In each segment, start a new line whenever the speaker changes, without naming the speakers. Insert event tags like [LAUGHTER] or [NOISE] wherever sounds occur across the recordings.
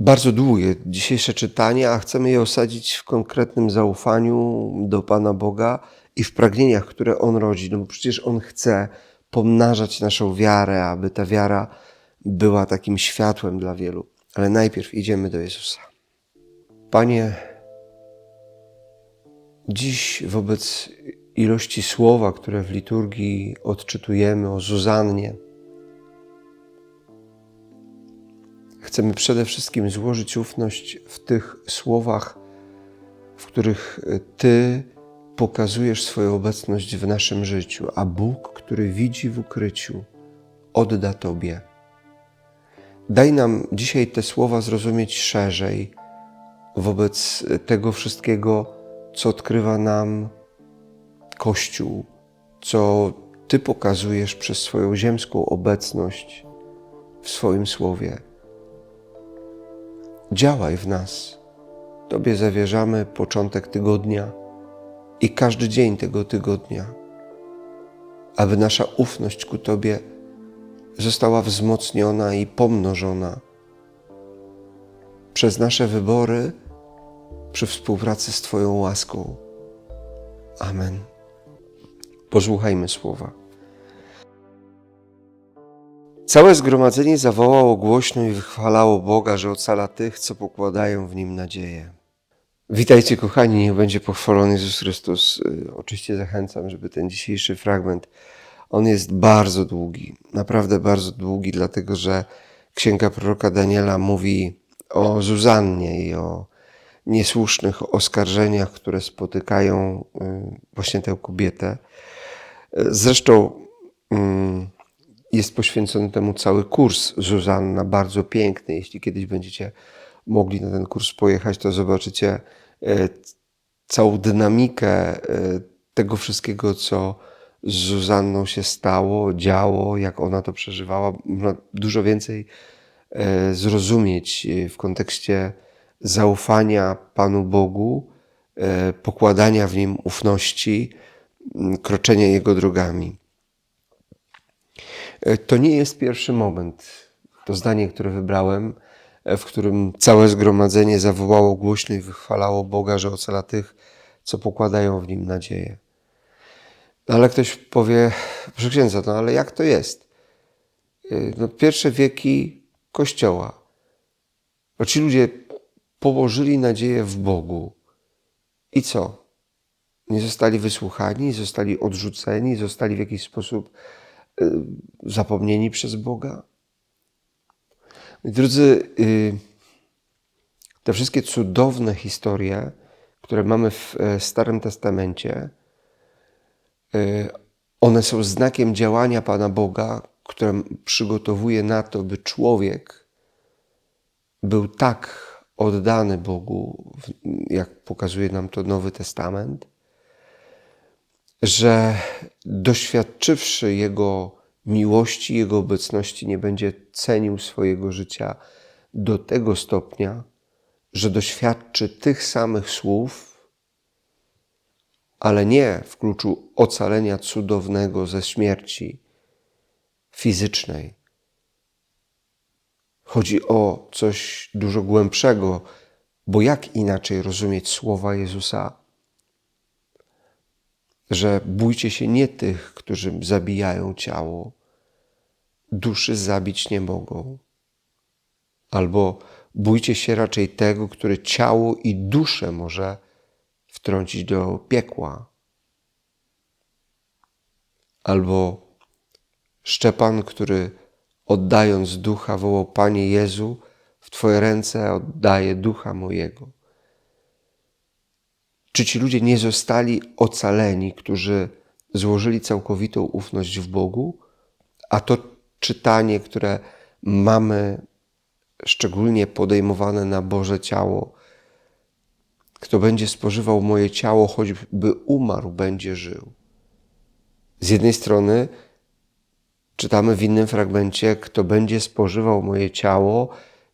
bardzo długie dzisiejsze czytanie, a chcemy je osadzić w konkretnym zaufaniu do Pana Boga i w pragnieniach, które On rodzi. No bo przecież On chce pomnażać naszą wiarę, aby ta wiara była takim światłem dla wielu. Ale najpierw idziemy do Jezusa. Panie, dziś wobec ilości słowa, które w liturgii odczytujemy o Zuzannie, chcemy przede wszystkim złożyć ufność w tych słowach, w których Ty pokazujesz swoją obecność w naszym życiu, a Bóg, który widzi w ukryciu, odda Tobie. Daj nam dzisiaj te słowa zrozumieć szerzej wobec tego wszystkiego, co odkrywa nam Kościół, co Ty pokazujesz przez swoją ziemską obecność w swoim słowie. Działaj w nas. Tobie zawierzamy początek tygodnia i każdy dzień tego tygodnia, aby nasza ufność ku Tobie została wzmocniona i pomnożona przez nasze wybory przy współpracy z Twoją łaską. Amen. Posłuchajmy słowa. Całe zgromadzenie zawołało głośno i wychwalało Boga, że ocala tych, co pokładają w Nim nadzieję. Witajcie kochani, niech będzie pochwalony Jezus Chrystus. Y, oczywiście zachęcam, żeby ten dzisiejszy fragment, on jest bardzo długi, naprawdę bardzo długi, dlatego że Księga proroka Daniela mówi o Zuzannie i o niesłusznych oskarżeniach, które spotykają y, właśnie tę kobietę. Zresztą mm, jest poświęcony temu cały kurs Zuzanna, bardzo piękny. Jeśli kiedyś będziecie mogli na ten kurs pojechać, to zobaczycie e, całą dynamikę e, tego wszystkiego, co z Zuzanną się stało, działo, jak ona to przeżywała. Można dużo więcej e, zrozumieć w kontekście zaufania Panu Bogu, pokładania w Nim ufności, kroczenia Jego drogami. E, to nie jest pierwszy moment. To zdanie, które wybrałem, e, w którym całe zgromadzenie zawołało głośno i wychwalało Boga, że ocala tych, co pokładają w nim nadzieję. No ale ktoś powie, proszę księdza, no ale jak to jest? E, no, pierwsze wieki Kościoła. Bo ci ludzie położyli nadzieję w Bogu. I co? Nie zostali wysłuchani, zostali odrzuceni, zostali w jakiś sposób zapomnieni przez Boga? Drodzy, y, te wszystkie cudowne historie, które mamy w e, Starym Testamencie, y, one są znakiem działania Pana Boga, które przygotowuje na to, by człowiek był tak oddany Bogu, jak pokazuje nam to Nowy Testament, że doświadczywszy Jego miłości, Jego obecności, nie będzie cenił swojego życia do tego stopnia, że doświadczy tych samych słów, ale nie w kluczu ocalenia cudownego ze śmierci fizycznej. Chodzi o coś dużo głębszego, bo jak inaczej rozumieć słowa Jezusa że bójcie się nie tych, którzy zabijają ciało, duszy zabić nie mogą. Albo bójcie się raczej tego, który ciało i duszę może wtrącić do piekła. Albo Szczepan, który oddając ducha wołał Panie Jezu, w Twoje ręce oddaję ducha mojego. Czy ci ludzie nie zostali ocaleni, którzy złożyli całkowitą ufność w Bogu? A to czytanie, które mamy szczególnie podejmowane na Boże ciało, kto będzie spożywał moje ciało, choćby umarł, będzie żył. Z jednej strony czytamy w innym fragmencie, kto będzie spożywał moje ciało,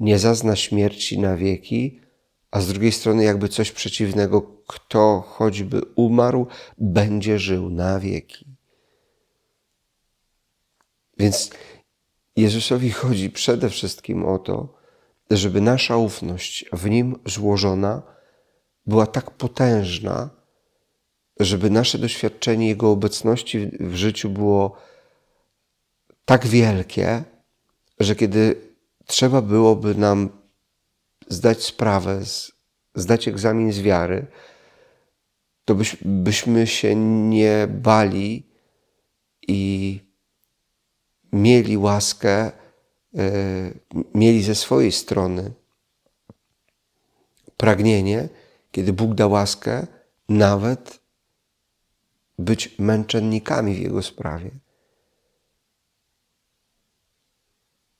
nie zazna śmierci na wieki, a z drugiej strony jakby coś przeciwnego, kto choćby umarł, będzie żył na wieki. Więc Jezusowi chodzi przede wszystkim o to, żeby nasza ufność w Nim złożona była tak potężna, żeby nasze doświadczenie Jego obecności w życiu było tak wielkie, że kiedy trzeba byłoby nam zdać sprawę, zdać egzamin z wiary, to byś, byśmy się nie bali i mieli łaskę, e, mieli ze swojej strony pragnienie, kiedy Bóg da łaskę, nawet być męczennikami w Jego sprawie.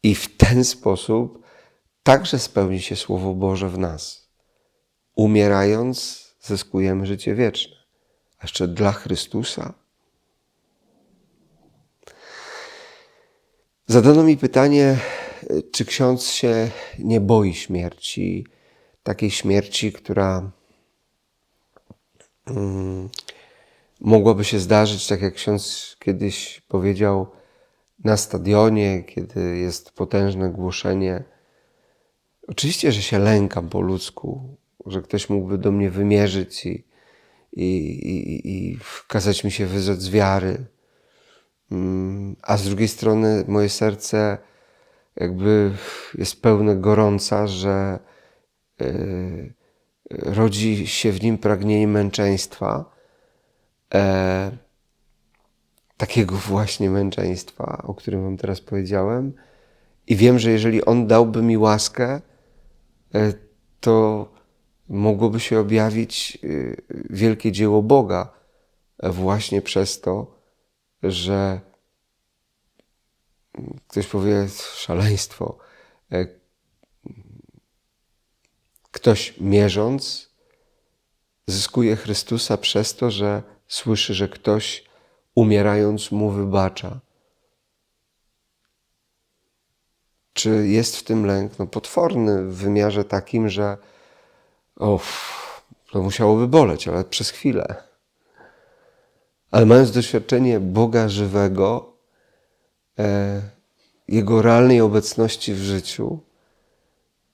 I w ten sposób także spełni się Słowo Boże w nas. Umierając, zyskujemy życie wieczne. A jeszcze dla Chrystusa. Zadano mi pytanie, czy ksiądz się nie boi śmierci, takiej śmierci, która hmm, mogłaby się zdarzyć, tak jak ksiądz kiedyś powiedział, na stadionie, kiedy jest potężne głoszenie. Oczywiście, że się lękam po ludzku, że ktoś mógłby do mnie wymierzyć i, i, i, i kazać mi się wyrzec z wiary. Mm, a z drugiej strony moje serce jakby jest pełne gorąca, że yy, rodzi się w nim pragnienie męczeństwa. E, takiego właśnie męczeństwa, o którym Wam teraz powiedziałem. I wiem, że jeżeli On dałby mi łaskę, to mogłoby się objawić e, wielkie dzieło Boga właśnie przez to, że ktoś powie szaleństwo. E, ktoś mierząc zyskuje Chrystusa przez to, że słyszy, że ktoś umierając mu wybacza. Czy jest w tym lęk? No potworny w wymiarze takim, że o, to musiałoby boleć, ale przez chwilę. Ale mając doświadczenie Boga żywego, e, Jego realnej obecności w życiu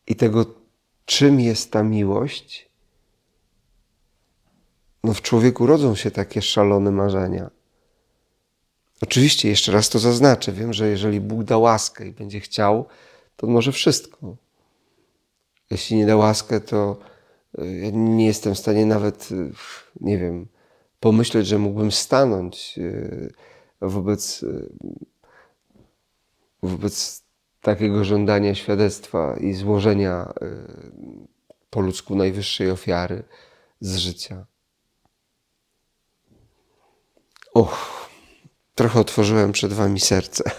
i tego, czym jest ta miłość, no w człowieku rodzą się takie szalone marzenia. Oczywiście, jeszcze raz to zaznaczę. Wiem, że jeżeli Bóg da łaskę i będzie chciał, to może wszystko. Jeśli nie da łaskę, to e, ja nie jestem w stanie nawet, e, nie wiem, pomyśleć, że mógłbym stanąć e, wobec, wobec takiego żądania świadectwa i złożenia po ludzku najwyższej ofiary z życia. Och. Trochę otworzyłem przed Wami serce.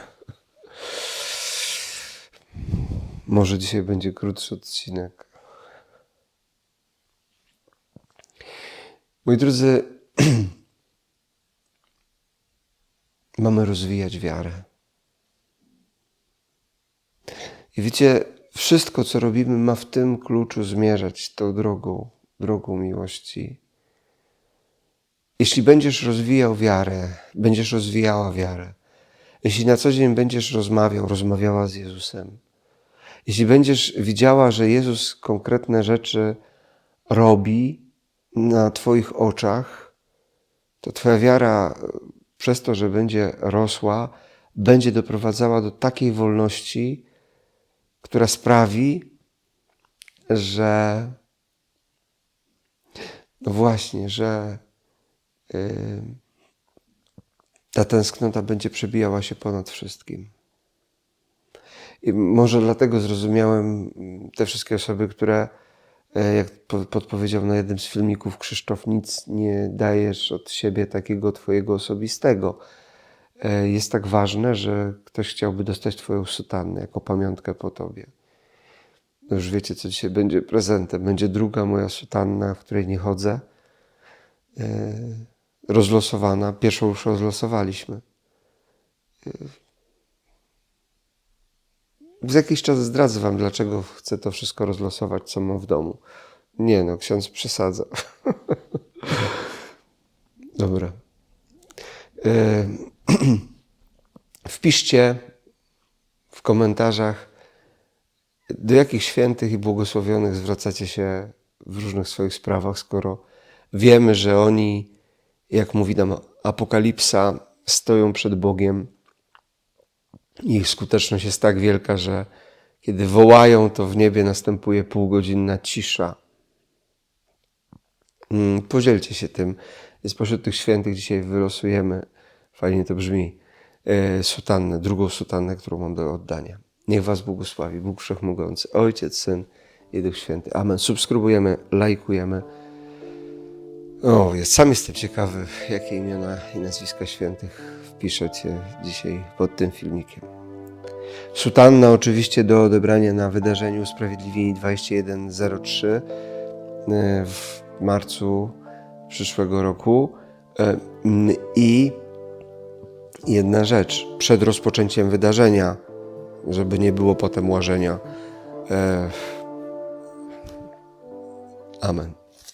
Może dzisiaj będzie krótszy odcinek. Moi drodzy, [CLEARS THROAT] mamy rozwijać wiarę. I wiecie, wszystko, co robimy, ma w tym kluczu zmierzać tą drogą, drogą miłości jeśli będziesz rozwijał wiarę, będziesz rozwijała wiarę, jeśli na co dzień będziesz rozmawiał, rozmawiała z Jezusem, jeśli będziesz widziała, że Jezus konkretne rzeczy robi na Twoich oczach, to Twoja wiara przez to, że będzie rosła, będzie doprowadzała do takiej wolności, która sprawi, że no właśnie, że ta tęsknota będzie przebijała się ponad wszystkim. I może dlatego zrozumiałem te wszystkie osoby, które, e, jak podpowiedział na jednym z filmików Krzysztof, nic nie dajesz od siebie takiego Twojego osobistego. E, jest tak ważne, że ktoś chciałby dostać Twoją sutannę jako pamiątkę po Tobie. No już wiecie, co dzisiaj będzie prezentem. Będzie druga moja sutanna, w której nie chodzę e, rozlosowana. Pierwszą już rozlosowaliśmy. Z jakiś czas zdradzę Wam, dlaczego chcę to wszystko rozlosować, co mam w domu. Nie no, ksiądz przesadza. [LAUGHS] Dobra. E, [CLEARS THROAT] wpiszcie w komentarzach, Do jakich świętych i błogosławionych zwracacie się w różnych swoich sprawach, skoro wiemy, że oni, jak mówi nam Apokalipsa, stoją przed Bogiem ich skuteczność jest tak wielka, że kiedy wołają, to w niebie następuje półgodzinna cisza. Mm, Podzielcie się tym. Spośród tych świętych dzisiaj wylosujemy, fajnie to brzmi, e, sutannę, drugą sutannę, którą mam do oddania. Niech Was błogosławi Bóg Wszechmogący, Ojciec, Syn i Duch Święty. Amen. Subskrybujemy, lajkujemy. O, sam jestem ciekawy, jakie imiona i nazwiska świętych wpiszecie dzisiaj pod tym filmikiem. Sutanna oczywiście do odebrania na wydarzeniu Usprawiedliwieni 2103 e, w marcu przyszłego roku. E, I jedna rzecz, przed rozpoczęciem wydarzenia, żeby nie było potem łażenia. e, Amen.